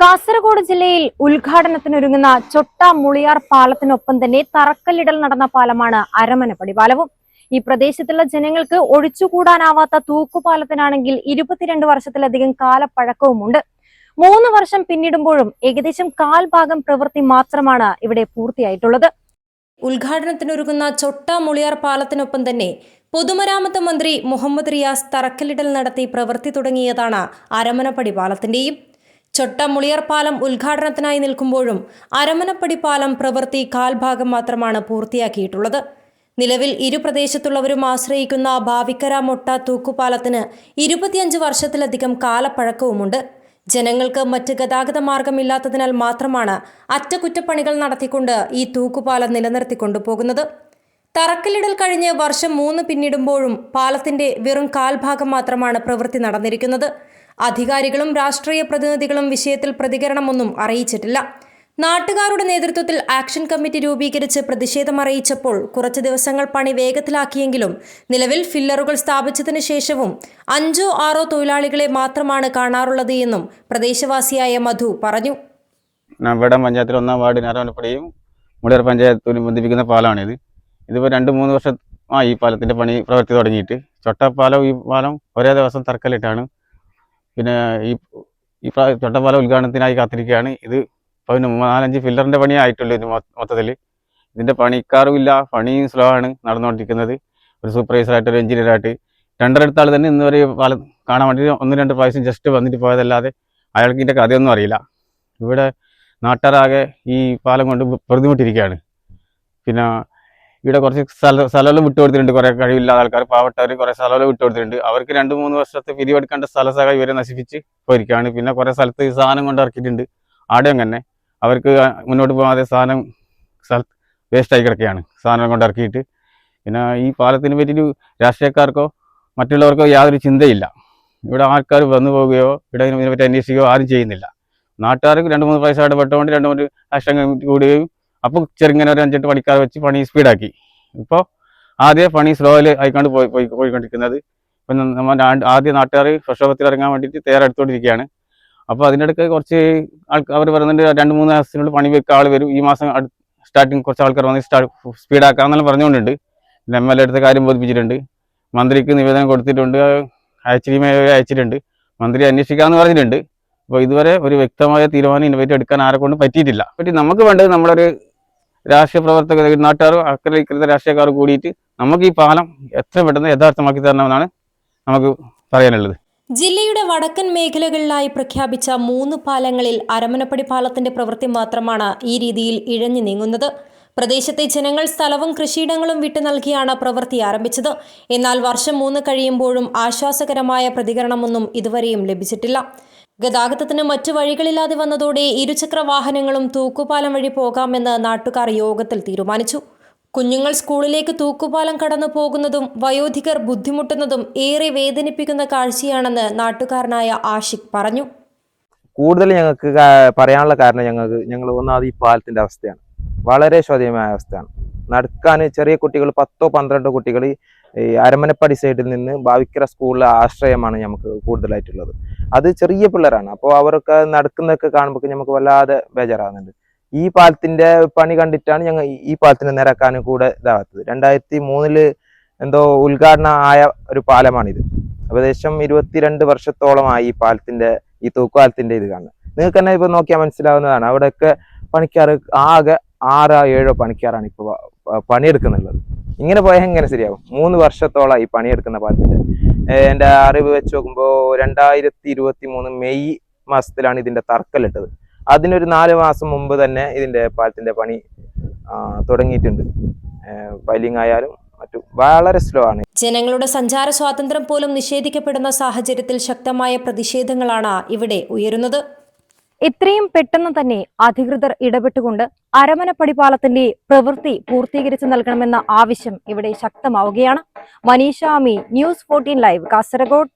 കാസർഗോഡ് ജില്ലയിൽ ഉദ്ഘാടനത്തിനൊരുങ്ങുന്ന ചൊട്ട മുളിയാർ പാലത്തിനൊപ്പം തന്നെ തറക്കല്ലിടൽ നടന്ന പാലമാണ് അരമനപ്പടി പാലവും ഈ പ്രദേശത്തുള്ള ജനങ്ങൾക്ക് ഒഴിച്ചുകൂടാനാവാത്ത തൂക്കുപാലത്തിനാണെങ്കിൽ ഇരുപത്തിരണ്ട് വർഷത്തിലധികം കാലപ്പഴക്കവുമുണ്ട്. മൂന്ന് വർഷം പിന്നിടുമ്പോഴും ഏകദേശം കാൽ ഭാഗം പ്രവൃത്തി മാത്രമാണ് ഇവിടെ പൂർത്തിയായിട്ടുള്ളത്. ഉദ്ഘാടനത്തിനൊരുങ്ങുന്ന ചൊട്ട മുളിയാർ പാലത്തിനൊപ്പം തന്നെ പൊതുമരാമത്ത് മന്ത്രി മുഹമ്മദ് റിയാസ് തറക്കല്ലിടൽ നടത്തി പ്രവൃത്തി തുടങ്ങിയതാണ് അരമനപ്പടി പാലത്തിന്റെയും ചൊട്ട മുളിയർ പാലം ഉദ്ഘാടനത്തിനായി നിൽക്കുമ്പോഴും അരമനപ്പടി പാലം പ്രവൃത്തി കാൽഭാഗം മാത്രമാണ് പൂർത്തിയാക്കിയിട്ടുള്ളത്. നിലവിൽ ഇരുപ്രദേശത്തുള്ളവരും ആശ്രയിക്കുന്ന ഭാവിക്കര മൊട്ട തൂക്കുപാലത്തിന് ഇരുപത്തിയഞ്ച് വർഷത്തിലധികം കാലപ്പഴക്കവുമുണ്ട്. ജനങ്ങൾക്ക് മറ്റ് ഗതാഗത മാർഗമില്ലാത്തതിനാൽ മാത്രമാണ് അറ്റകുറ്റപ്പണികൾ നടത്തിക്കൊണ്ട് ഈ തൂക്കുപാലം നിലനിർത്തിക്കൊണ്ടുപോകുന്നത്. തറക്കല്ലിടൽ കഴിഞ്ഞ് വർഷം മൂന്ന് പിന്നിടുമ്പോഴും പാലത്തിന്റെ വെറും കാൽഭാഗം മാത്രമാണ് പ്രവൃത്തി നടന്നിരിക്കുന്നത്. അധികാരികളും രാഷ്ട്രീയ പ്രതിനിധികളും വിഷയത്തിൽ പ്രതികരണമൊന്നും അറിയിച്ചിട്ടില്ല. നാട്ടുകാരുടെ നേതൃത്വത്തിൽ ആക്ഷൻ കമ്മിറ്റി രൂപീകരിച്ച് പ്രതിഷേധം അറിയിച്ചപ്പോൾ കുറച്ച് ദിവസങ്ങൾ പണി വേഗത്തിലാക്കിയെങ്കിലും നിലവിൽ ഫില്ലറുകൾ സ്ഥാപിച്ചതിന് ശേഷവും അഞ്ചോ ആറോ തൊഴിലാളികളെ മാത്രമാണ് കാണാറുള്ളത് എന്നും പ്രദേശവാസിയായ മധു പറഞ്ഞു. പഞ്ചായത്തിൽ ഒന്നാം വാർഡ് നാരായണപ്പടിയും പഞ്ചായത്തിനും ബന്ധിപ്പിക്കുന്ന പാലമാണിത്. ഇതിപ്പോൾ രണ്ട് മൂന്ന് വർഷം ആ ഈ പാലത്തിന്റെ പണി പ്രവൃത്തി തുടങ്ങിയിട്ട്. ചൊട്ടപ്പാലം ഈ പാലം ഒരേ ദിവസം തറക്കല്ലിട്ടാണ്. പിന്നെ ഈ ഈ ചൊട്ടപ്പാലം ഉദ്ഘാടനത്തിനായി കാത്തിരിക്കുകയാണ്. ഇത് ഇപ്പോൾ നാലഞ്ച് ഫില്ലറിന്റെ പണിയായിട്ടുള്ളൂ ഇത് മൊത്തത്തിൽ ഇതിന്റെ പണിക്കാറും ഇല്ല പണിയും സ്ലോ ആണ് നടന്നുകൊണ്ടിരിക്കുന്നത്. ഒരു സൂപ്പർവൈസറായിട്ട് ഒരു എഞ്ചിനീയറായിട്ട് രണ്ടരടുത്ത ആൾ തന്നെ ഇന്ന് വരെ പാല കാണാൻ വേണ്ടി ഒന്ന് രണ്ട് പ്രാവശ്യം ജസ്റ്റ് വന്നിട്ട് പോയതല്ലാതെ അയാൾക്ക് ഇതിന്റെ കഥയൊന്നും അറിയില്ല. ഇവിടെ നാട്ടുകാരാകെ ഈ പാലം കൊണ്ട് പ്രതിമുട്ടിരിക്കുകയാണ് പിന്നെ ഇവിടെ കുറച്ച് സ്ഥല സ്ഥലമെല്ലാം വിട്ടുകൊടുത്തിട്ടുണ്ട്. കുറേ കഴിവില്ലാത്ത ആൾക്കാർ പാവട്ടവർ കുറേ സ്ഥലമെല്ലാം വിട്ടുകൊടുത്തിട്ടുണ്ട്. അവർക്ക് രണ്ട് മൂന്ന് വർഷത്തെ പിരിവെടുക്കേണ്ട സ്ഥല സഹ ഇവരെ നശിപ്പിച്ച് പോയിരിക്കുകയാണ്. പിന്നെ കുറേ സ്ഥലത്ത് ഈ സാധനം കൊണ്ട് ഇറക്കിയിട്ടുണ്ട്. ആടെയും തന്നെ അവർക്ക് മുന്നോട്ട് പോകാതെ സാധനം സ്ഥലത്ത് വേസ്റ്റായി കിടക്കുകയാണ്. സാധനം കൊണ്ട് ഇറക്കിയിട്ട്. പിന്നെ ഈ പാലത്തിന് പറ്റിയിട്ട് രാഷ്ട്രീയക്കാർക്കോ മറ്റുള്ളവർക്കോ യാതൊരു ചിന്തയില്ല. ഇവിടെ ആൾക്കാർ വന്നു പോവുകയോ ഇവിടെ ഇതിനെപ്പറ്റി അന്വേഷിക്കുകയോ ആരും ചെയ്യുന്നില്ല. നാട്ടുകാർക്ക് രണ്ട് മൂന്ന് പൈസ ഇടപെട്ടുകൊണ്ട് രണ്ട് മൂന്ന് ആക്ഷൻ കൂടുകയും അപ്പോൾ ചെറുങ്ങനെ ഒരു അഞ്ചെട്ട് പണിക്കാർ വെച്ച് പണി സ്പീഡാക്കി ഇപ്പോൾ ആദ്യം പണി സ്ലോയിൽ ആയിക്കൊണ്ട് പോയി പോയി പോയിക്കൊണ്ടിരിക്കുന്നത്. ഇപ്പം നമ്മൾ ആദ്യം നാട്ടുകാർ പ്രക്ഷോഭത്തിൽ ഇറങ്ങാൻ വേണ്ടിയിട്ട് തയ്യാറെടുത്തോണ്ടിരിക്കുകയാണ് അപ്പോൾ അതിനിടയ്ക്ക് കുറച്ച് ആൾക്കാർ അവർ പറയുന്നുണ്ട് രണ്ട് മൂന്ന് മാസത്തിനുള്ളിൽ പണി വെക്കുക ആൾ വരും. ഈ മാസം സ്റ്റാർട്ടിങ് കുറച്ച് ആൾക്കാർ വന്ന് സ്റ്റാർട്ട് സ്പീഡാക്കാമെന്നെല്ലാം പറഞ്ഞുകൊണ്ടുണ്ട്. എം എൽ എ അടുത്ത കാര്യം ബോധിപ്പിച്ചിട്ടുണ്ട്. മന്ത്രിക്ക് നിവേദനം കൊടുത്തിട്ടുണ്ട്. അയച്ചിരി അയച്ചിട്ടുണ്ട്. മന്ത്രി അന്വേഷിക്കാമെന്ന് പറഞ്ഞിട്ടുണ്ട്. അപ്പോൾ ഇതുവരെ ഒരു വ്യക്തമായ തീരുമാനം ഇൻവൈറ്റ് എടുക്കാൻ ആരെ കൊണ്ടും പറ്റിയിട്ടില്ല. പറ്റി നമുക്ക് വേണ്ടത് നമ്മളൊരു രാഷ്ട്രീയ പ്രവർത്തകർ നാട്ടുകാരും അക്കരെ രാഷ്ട്രീയക്കാർ കൂടിയിട്ട് നമുക്ക് ഈ പാലം എത്ര പെട്ടെന്ന് യഥാർത്ഥമാക്കി തരണമെന്നാണ് നമുക്ക് പറയാനുള്ളത്. ജില്ലയുടെ വടക്കൻ മേഖലകളിലായി പ്രഖ്യാപിച്ച മൂന്ന് പാലങ്ങളിൽ അരമനപ്പടി പാലത്തിന്റെ പ്രവൃത്തി മാത്രമാണ് ഈ രീതിയിൽ ഇഴഞ്ഞു നീങ്ങുന്നത്. പ്രദേശത്തെ ജനങ്ങൾ സ്ഥലവും കൃഷിയിടങ്ങളും വിട്ടു നൽകിയാണ് പ്രവൃത്തി ആരംഭിച്ചത്. എന്നാൽ വർഷം മൂന്ന് കഴിയുമ്പോഴും ആശ്വാസകരമായ പ്രതികരണമൊന്നും ഇതുവരെയും ലഭിച്ചിട്ടില്ല. ഗതാഗതത്തിന് മറ്റു വഴികളില്ലാതെ വന്നതോടെ ഇരുചക്ര വാഹനങ്ങളും തൂക്കുപാലം വഴി പോകാമെന്ന് നാട്ടുകാർ യോഗത്തിൽ തീരുമാനിച്ചു. കുഞ്ഞുങ്ങൾ സ്കൂളിലേക്ക് തൂക്കുപാലം കടന്നു പോകുന്നതും വയോധികർ ബുദ്ധിമുട്ടുന്നതും ഏറെ വേദനിപ്പിക്കുന്ന കാഴ്ചയാണെന്ന് നാട്ടുകാരനായ ആഷിഖ് പറഞ്ഞു. കൂടുതൽ ഞങ്ങൾക്ക് പറയാനുള്ള കാരണം ഞങ്ങൾക്ക് ഞങ്ങൾ ഒന്നാമത് ഈ പാലത്തിന്റെ അവസ്ഥയാണ്. വളരെ ശോചനീയമായ അവസ്ഥയാണ്. നടക്കാൻ ചെറിയ കുട്ടികൾ പത്തോ പന്ത്രണ്ടോ കുട്ടികൾ ഈ അരമനപ്പടി സൈഡിൽ നിന്ന് ഭാവിക്കര സ്കൂളിലെ ആശ്രയമാണ് നമുക്ക് കൂടുതലായിട്ടുള്ളത്. അത് ചെറിയ പിള്ളേരാണ്. അപ്പോൾ അവരൊക്കെ നടക്കുന്നതൊക്കെ കാണുമ്പോൾ നമുക്ക് വല്ലാതെ ബേജാറാകുന്നുണ്ട് ഈ പാലത്തിന്റെ പണി കണ്ടിട്ടാണ് ഞങ്ങൾ ഈ- ഈ നിരക്കാൻ കൂടെ ഇതാകാത്തത് രണ്ടായിരത്തി മൂന്നിൽ എന്തോ ഉദ്ഘാടനം ആയ ഒരു പാലമാണിത്. ഏകദേശം ഇരുപത്തിരണ്ട് വർഷത്തോളമായി ഈ പാലത്തിന്റെ ഈ തൂക്കുപാലത്തിന്റെ ഇത് കാണുന്നത്. നിങ്ങൾക്ക് തന്നെ ഇപ്പൊ നോക്കിയാൽ മനസ്സിലാവുന്നതാണ്. അവിടെയൊക്കെ പണിക്കാർ ആകെ ആറോ ഏഴോ പണിക്കാരാണ് ഇപ്പൊ പ- പ- പണിയെടുക്കുന്നുള്ളത്. ഇങ്ങനെ പോയാൽ എങ്ങനെ ശരിയാവും. മൂന്ന് വർഷത്തോളമായി പണിയെടുക്കുന്ന പാലത്തിന്റെ എന്റെ അറിവ് വെച്ച് നോക്കുമ്പോൾ രണ്ടായിരത്തി ഇരുപത്തി മൂന്ന് മെയ് മാസത്തിലാണ് ഇതിന്റെ തറക്കല്ലിട്ടത് അതിനൊരു നാല് മാസം മുമ്പ് തന്നെ ഇതിന്റെ പാലത്തിന്റെ പണി തുടങ്ങിയിട്ടുണ്ട്. പൈലിംഗ് ആയാലും മറ്റു വളരെ സ്ലോ ആണ്. ജനങ്ങളുടെ സഞ്ചാര സ്വാതന്ത്ര്യം പോലും നിഷേധിക്കപ്പെടുന്ന സാഹചര്യത്തിൽ ശക്തമായ പ്രതിഷേധങ്ങളാണ് ഇവിടെ ഉയരുന്നത്. എത്രയും പെട്ടെന്ന് തന്നെ അധികൃതർ ഇടപെട്ടുകൊണ്ട് അരമന പടിപാലത്തിന്റെ പ്രവൃത്തി പൂർത്തീകരിച്ചു നൽകണമെന്ന ആവശ്യം ഇവിടെ ശക്തമാവുകയാണ്. മനീഷാമി ന്യൂസ് ഫോർട്ടീൻ ലൈവ് കാസർഗോഡ്.